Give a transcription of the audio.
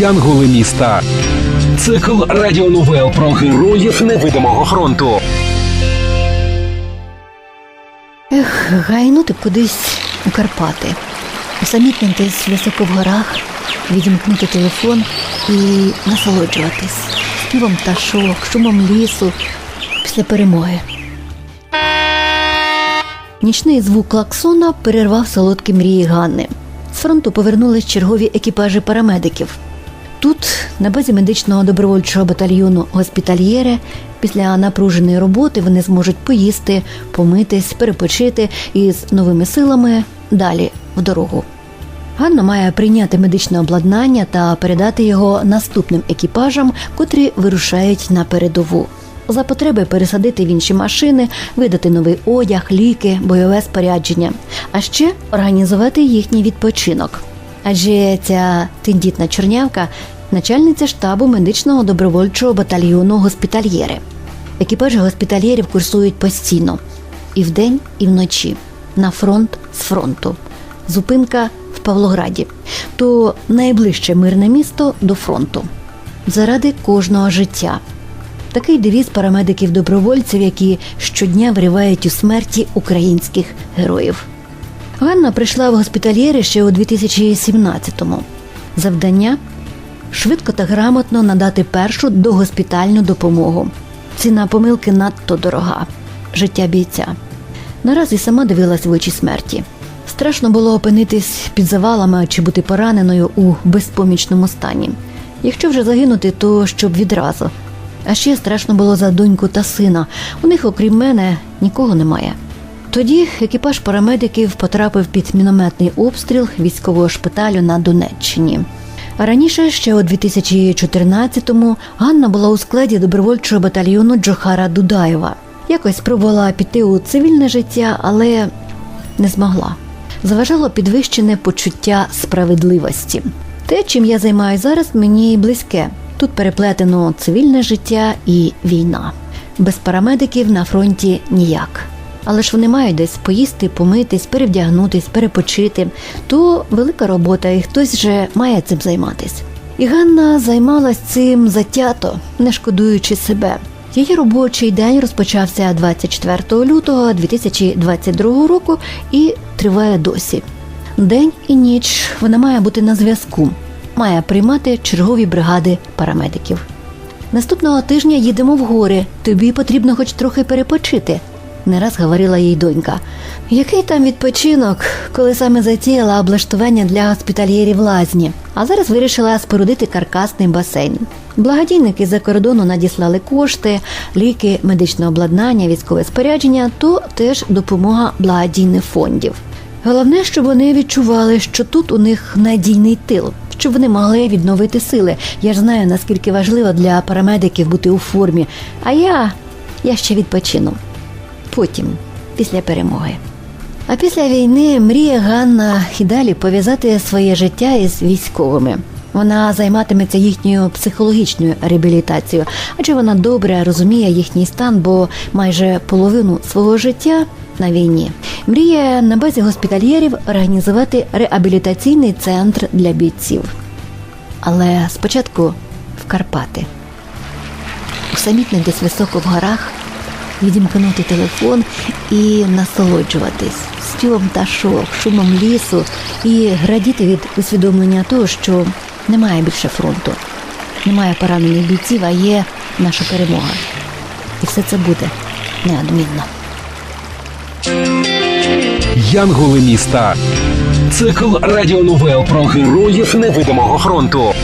Янголи міста. Цикл радіоновел про героїв невидимого фронту. Ех, гайнути кудись у Карпати, усамітнитись високо в горах, відімкнути телефон і насолоджуватись співом пташок, шумом лісу після перемоги. Нічний звук клаксона перервав солодкі мрії Ганни. З фронту повернулись чергові екіпажі парамедиків. Тут, на базі медичного добровольчого батальйону Госпітальєре, після напруженої роботи вони зможуть поїсти, помитись, перепочити і з новими силами далі в дорогу. Ганна має прийняти медичне обладнання та передати його наступним екіпажам, котрі вирушають на передову. За потреби пересадити в інші машини, видати новий одяг, ліки, бойове спорядження, а ще організувати їхній відпочинок. Адже ця тендітна чорнявка начальниця штабу медичного добровольчого батальйону госпітальєри. Екіпажі госпітальєрів курсують постійно і вдень, і вночі на фронт з фронту. Зупинка в Павлограді, то найближче мирне місто до фронту. Заради кожного життя. Такий девіз парамедиків-добровольців, які щодня вривають у смерті українських героїв. Ганна прийшла в госпітальєри ще у 2017-му. Завдання швидко та грамотно надати першу догоспітальну допомогу. Ціна помилки надто дорога. Життя бійця. Наразі сама дивилась в очі смерті. Страшно було опинитись під завалами чи бути пораненою у безпомічному стані. Якщо вже загинути, то щоб відразу. А ще страшно було за доньку та сина. У них, окрім мене, нікого немає. Тоді екіпаж парамедиків потрапив під мінометний обстріл військового шпиталю на Донеччині. А раніше, ще у 2014-му, Ганна була у складі добровольчого батальйону Джохара Дудаєва. Якось спробувала піти у цивільне життя, але не змогла. Заважало підвищене почуття справедливості. Те, чим я займаюся зараз, мені близьке. Тут переплетено цивільне життя і війна. Без парамедиків на фронті ніяк. Але ж вони мають десь поїсти, помитись, перевдягнутись, перепочити. То велика робота, і хтось вже має цим займатись. І Ганна займалась цим затято, не шкодуючи себе. Її робочий день розпочався 24 лютого 2022 року і триває досі. День і ніч вона має бути на зв'язку, має приймати чергові бригади парамедиків. Наступного тижня їдемо в гори. Тобі потрібно хоч трохи перепочити. Не раз говорила їй донька. Який там відпочинок, коли саме затіяла облаштування для госпітальєрів лазні, а зараз вирішила спорудити каркасний басейн. Благодійники за кордону надіслали кошти, ліки, медичне обладнання, військове спорядження, то теж допомога благодійних фондів. Головне, щоб вони відчували, що тут у них надійний тил, щоб вони могли відновити сили. Я ж знаю, наскільки важливо для парамедиків бути у формі. А я, я ще відпочину. Потім, після перемоги. А після війни мріє Ганна і далі пов'язати своє життя із військовими. Вона займатиметься їхньою психологічною реабілітацією, адже вона добре розуміє їхній стан, бо майже половину свого життя на війні. Мріє на базі госпітальєрів організувати реабілітаційний центр для бійців. Але спочатку в Карпати. Усамітнитись високо в горах, відімкнути телефон і насолоджуватись співом пташок, шумом лісу і радіти від усвідомлення того, що немає більше фронту, немає поранених бійців, а є наша перемога. І все це буде неодмінно. Янголи міста. Цикл радіоновел про героїв невидимого фронту.